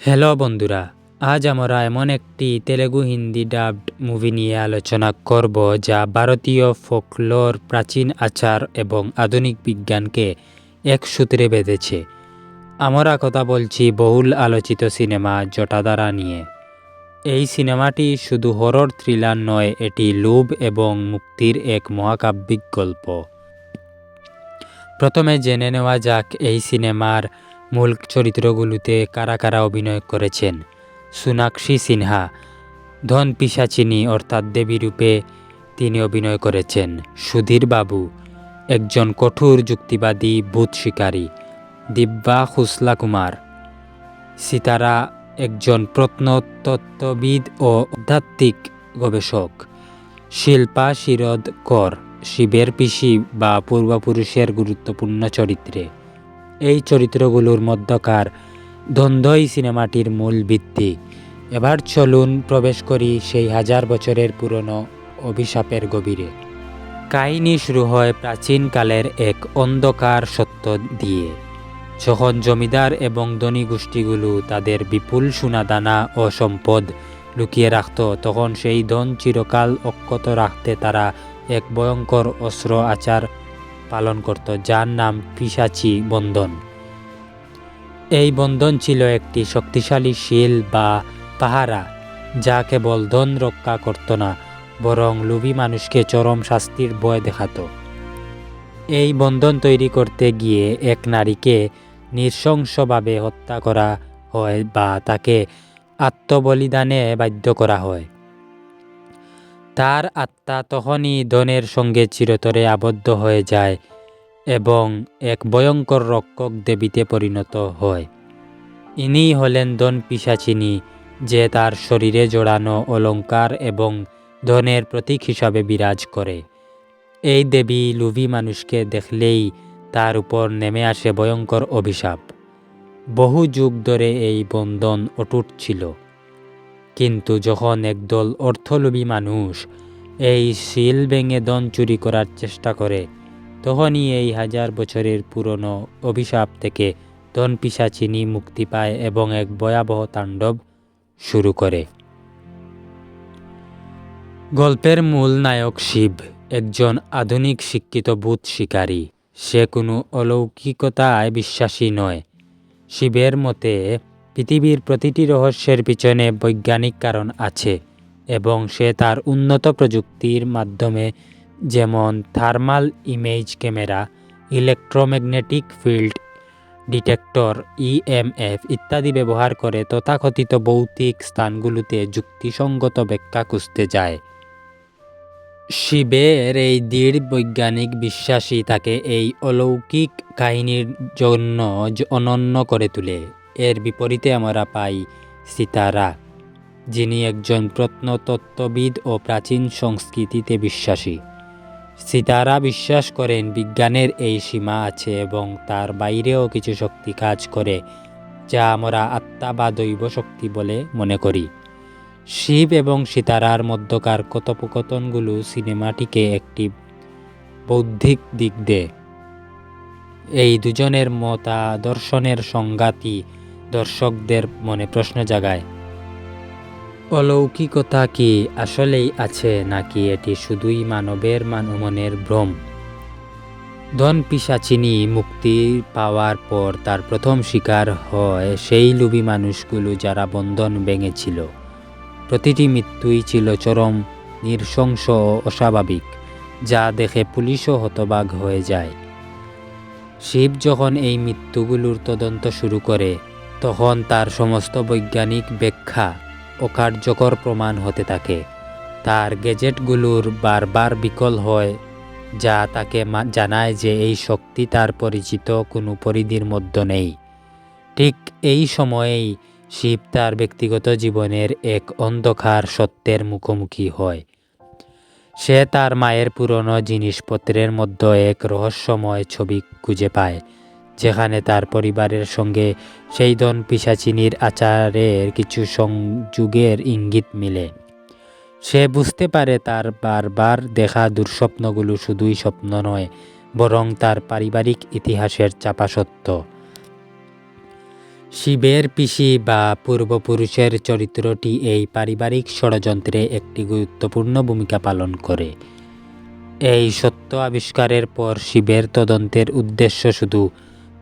Hello বন্ধুরা, আজ আমরা এমন একটি তেলেগু হিন্দি ডাবড মুভি নিয়ে আলোচনা করব যা ভারতীয় ফোকলোর প্রাচীন আচার এবং আধুনিক বিজ্ঞানকে এক সূত্রে বেঁধেছে। আমরা কথা বলছি বহুল আলোচিত সিনেমা জটাধারা নিয়ে। এই সিনেমাটি শুধু হরর থ্রিলার নয়, এটি লোভ এবং মুক্তির এক মহাকাব্যিক গল্প। প্রথমে জেনে নেওয়া যাক এই সিনেমার মূল চরিত্রগুলোতে কারা কারা অভিনয় করেছেন? সোনাক্ষী সিনহা, ধন পিসাচিনী অর্থাৎ দেবী রূপে তিনি অভিনয় করেছেন। সুধীর বাবু, একজন কঠোর যুক্তিবাদী ভূত শিকারী। দিব্যা খুসলা কুমার, সিতারা একজন প্রত্নতত্ত্ববিদ ও আধ্যাত্মিক গবেষক। শিল্পা শিরদ কর, শিবের পিসি বা পূর্বপুরুষের গুরুত্বপূর্ণ চরিত্রে। এই চরিত্রগুলোর মধ্যকার দ্বন্দ্বই সিনেমাটির মূল ভিত্তি। এবার চলুন প্রবেশ করি সেই হাজার বছরের পুরনো অভিশাপের গভীরে। কাহিনী শুরু হয় প্রাচীনকালের এক অন্ধকার সত্য দিয়ে। যখন জমিদার এবং ধনী গোষ্ঠীগুলো তাদের বিপুল সোনাদানা ও সম্পদ লুকিয়ে রাখত, তখন সেই ধন চিরকাল অক্ষত রাখতে তারা এক ভয়ঙ্কর অস্ত্র আচার পালন করত, যার নাম পিসাচি বন্ধন। এই বন্ধন ছিল একটি শক্তিশালী শিল বা পাহারা, যা কেবল ধন রক্ষা করত না, বরং লোভী মানুষকে চরম শাস্তির ভয় দেখাত। এই বন্ধন তৈরি করতে গিয়ে এক নারীকে নৃশংসভাবে হত্যা করা হয় বা তাকে আত্মবলিদানে বাধ্য করা হয়। তার আত্মা তখনই ধনের সঙ্গে চিরতরে আবদ্ধ হয়ে যায় এবং এক ভয়ঙ্কর রক্ষক দেবীতে পরিণত হয়। ইনি হলেন ধন পিসাচিনী, যে তার শরীরে জড়ানো অলঙ্কার এবং ধনের প্রতীক হিসাবে বিরাজ করে। এই দেবী লুভি মানুষকে দেখলেই তার উপর নেমে আসে ভয়ঙ্কর অভিশাপ। বহু যুগ ধরে এই বন্ধন অটুট ছিল। কিন্তু যখন একদল অর্থলোভী মানুষ এই শিল ভেঙে দন চুরি করার চেষ্টা করে, তখনই এই হাজার বছরের পুরনো অভিশাপ থেকে ধন পিসাচিনী মুক্তি পায় এবং এক ভয়াবহ তাণ্ডব শুরু করে। গল্পের মূল নায়ক শিব একজন আধুনিক শিক্ষিত ভূত শিকারী। সে কোনো অলৌকিকতায় বিশ্বাসী নয়। শিবের মতে পৃথিবীর প্রতিটি রহস্যের পিছনে বৈজ্ঞানিক কারণ আছে এবং সে তার উন্নত প্রযুক্তির মাধ্যমে যেমন thermal image camera, electromagnetic field detector EMF ইত্যাদি ব্যবহার করে তথাকথিত ভৌতিক স্থানগুলোতে যুক্তিসঙ্গত ব্যাখ্যা খুঁজতে যায়। শিবের এই দৃঢ় বৈজ্ঞানিক বিশ্বাসী তাকে এই অলৌকিক কাহিনীর জন্য অনন্য করে তোলে। এর বিপরীতে আমরা পাই সিতারা, যিনি একজন প্রত্নতত্ত্ববিদ ও প্রাচীন সংস্কৃতিতে বিশ্বাসী। সিতারা বিশ্বাস করেন বিজ্ঞানের এই সীমা আছে এবং তার বাইরেও কিছু শক্তি কাজ করে, যা আমরা আত্মা বা দৈব শক্তি বলে মনে করি। শিব এবং সিতারার মধ্যকার কথোপকথনগুলো সিনেমাটিকে একটি বৌদ্ধিক দিক দেয়। এই দুজনের মতাদর্শনের সংঘাতই দর্শকদের মনে প্রশ্ন জাগায়, অলৌকিকতা কি আসলেই আছে নাকি এটি শুধুই মানবের মানমনের ভ্রম? ধন পিসাচিনী মুক্তি পাওয়ার পর তার প্রথম শিকার হয় সেই লুবি মানুষগুলো যারা বন্ধন ভেঙেছিল। প্রতিটি মৃত্যুই ছিল চরম, নৃশংস অস্বাভাবিক, যা দেখে পুলিশও হতবাগ হয়ে যায়। শিব যখন এই মৃত্যুগুলোর তদন্ত শুরু করে তখন তার সমস্ত বৈজ্ঞানিক ব্যাখ্যা অকার্যকর প্রমাণ হতে থাকে। তার গেজেটগুলোর বারবার বিকল হয়, যা তাকে জানায় যে এই শক্তি তার পরিচিত কোনো পরিধির মধ্যে নেই। ঠিক এই সময়েই শিব তার ব্যক্তিগত জীবনের এক অন্ধকার সত্যের মুখোমুখি হয়। সে তার মায়ের পুরনো জিনিসপত্রের মধ্যে এক রহস্যময় ছবি খুঁজে পায়। যেখানে তার পরিবারের সঙ্গে সেই ধন পিসাচিনীর আচারের কিছু সংযোগের ইঙ্গিত মিলে। সে বুঝতে পারে তার বারবার দেখা দুঃস্বপ্নগুলো শুধুই স্বপ্ন নয়, বরং তার পারিবারিক ইতিহাসের চাপা সত্য। শিবের পিসি বা পূর্বপুরুষের চরিত্রটি এই পারিবারিক ষড়যন্ত্রে একটি গুরুত্বপূর্ণ ভূমিকা পালন করে। এই সত্য আবিষ্কারের পর শিবের তদন্তের উদ্দেশ্য শুধু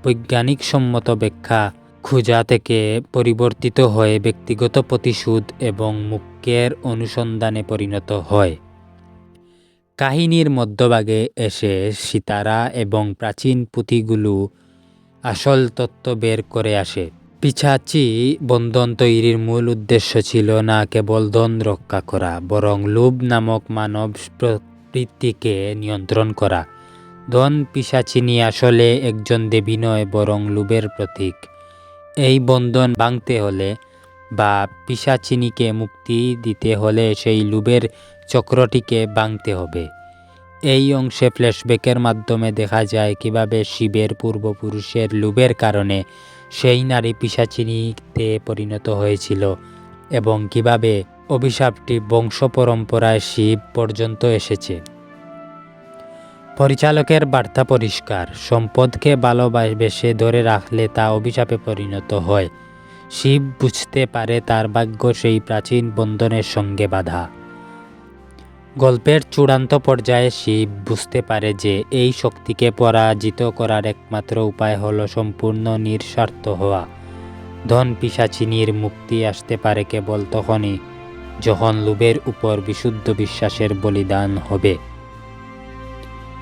বৈজ্ঞানিক সম্মত ব্যাখ্যা। খোঁজা থেকে পরিবর্তিত হয়ে ব্যক্তিগত প্রতিশোধ এবং মুখ্যের অনুসন্ধানে পরিণত হয়। কাহিনীর মধ্যভাগে এসে সিতারা এবং প্রাচীন পুঁথিগুলো আসল তত্ত্ব বের করে আসে। পিছাচি বন্ধন তৈরির মূল উদ্দেশ্য ছিল না কেবল ধন রক্ষা করা, বরং লোভ নামক মানব প্রকৃতিকে নিয়ন্ত্রণ করা। ধন পিসাচিনি আসলে একজন দেবী নয়, বরং লোভের প্রতীক। এই বন্ধন ভাঙতে হলে বা পিসাচিনিকে মুক্তি দিতে হলে সেই লোভের চক্রটিকে ভাঙতে হবে। এই অংশে ফ্ল্যাশব্যাকের মাধ্যমে দেখা যায় কীভাবে শিবের পূর্বপুরুষের লোভের কারণে সেই নারী পিসাচিনিতে পরিণত হয়েছিল এবং কীভাবে অভিশাপটি বংশ পরম্পরায় শিব পর্যন্ত এসেছে। পরিচালকের বার্তা পরিষ্কার। সম্পদকে ভালোবাসে ধরে রাখলে তা অভিশাপে পরিণত হয়। শিব বুঝতে পারে তার ভাগ্য সেই প্রাচীন বন্ধনের সঙ্গে বাধা। গল্পের চূড়ান্ত পর্যায়ে শিব বুঝতে পারে যে এই শক্তিকে পরাজিত করার একমাত্র উপায় হলো সম্পূর্ণ নিঃস্বার্থ হওয়া। ধন পিসাচিনির মুক্তি আসতে পারে কেবল তখনই, যখন লোভের উপর বিশুদ্ধ বিশ্বাসের বলিদান হবে।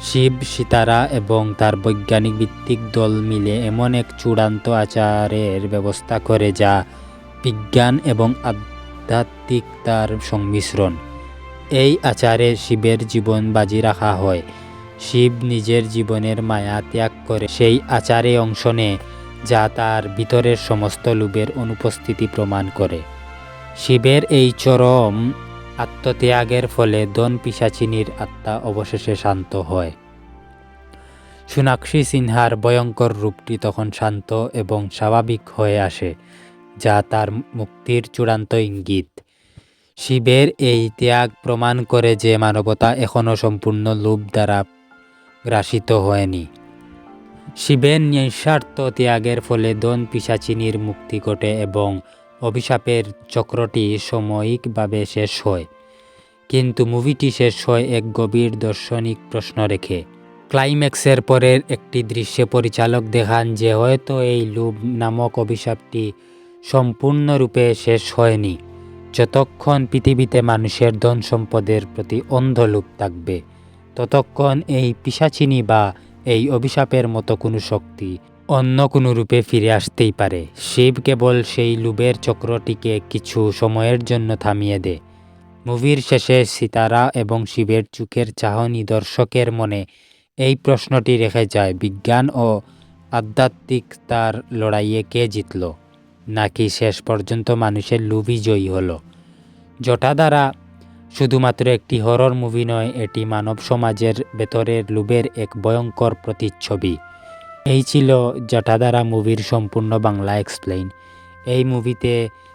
শিব, সীতারা এবং তার বৈজ্ঞানিক ভিত্তিক দল মিলে এমন এক চূড়ান্ত আচারের ব্যবস্থা করে যা বিজ্ঞান এবং আধ্যাত্মিকতার সংমিশ্রণ। এই আচারে শিবের জীবন বাজি রাখা হয়। শিব নিজের জীবনের মায়া ত্যাগ করে সেই আচারে অংশ নেয়, যা তার ভিতরের সমস্ত লোভের অনুপস্থিতি প্রমাণ করে। শিবের এই চরম আত্মত্যাগের ফলে দন পিসাচিনীর আত্মা অবশেষে শান্ত হয়। সোনাক্ষী সিনহার ভয়ঙ্কর রূপটি তখন শান্ত এবং স্বাভাবিক হয়ে আসে, যা তার মুক্তির চূড়ান্ত ইঙ্গিত। শিবের এই ত্যাগ প্রমাণ করে যে মানবতা এখনও সম্পূর্ণ লোভ দ্বারা গ্রাসিত হয়নি। শিবের নিঃস্বার্থ ত্যাগের ফলে দন পিসাচিনীর মুক্তি ঘটে এবং অভিশাপের চক্রটি সাময়িকভাবে শেষ হয়। কিন্তু মুভিটি শেষ হয় এক গভীর দার্শনিক প্রশ্ন রেখে। ক্লাইম্যাক্সের পরের একটি দৃশ্যে পরিচালক দেখান যে হয়তো এই লোভ নামক অভিশাপটি সম্পূর্ণরূপে শেষ হয়নি। যতক্ষণ পৃথিবীতে মানুষের ধন সম্পদের প্রতি অন্ধ লোভ থাকবে, ততক্ষণ এই পিসাচিনি বা এই অভিশাপের মতো কোনো শক্তি অন্য কোনো রূপে ফিরে আসতেই পারে। শিব কেবল সেই লোভের চক্রটিকে কিছু সময়ের জন্য থামিয়ে দেয় মুভির শেষে সিতারা এবং শিবের চোখের চাহনি দর্শকের মনে এই প্রশ্নটি রেখে যায়, বিজ্ঞান ও আধ্যাত্মিকতার লড়াইয়ে কে জিতল? নাকি শেষ পর্যন্ত মানুষের লোভই জয়ী হল? হলো দ্বারা শুধুমাত্র একটি হরর মুভি নয়, এটি মানব সমাজের ভেতরের লোভের এক ভয়ঙ্কর প্রতিচ্ছবি। এই ছিল জটাধারা মুভির সম্পূর্ণ বাংলা এক্সপ্লেইন এই মুভিতে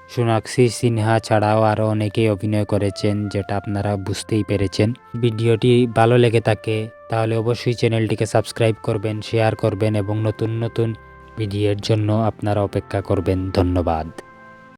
সোনাক্ষী সিনহা ছাড়াও আরও অনেকেই অভিনয় করেছেন, যেটা আপনারা বুঝতেই পেরেছেন। ভিডিওটি ভালো লেগে থাকে, তাহলে অবশ্যই চ্যানেলটিকে সাবস্ক্রাইব করবেন, শেয়ার করবেন এবং নতুন নতুন ভিডিওর জন্য আপনারা অপেক্ষা করবেন। ধন্যবাদ।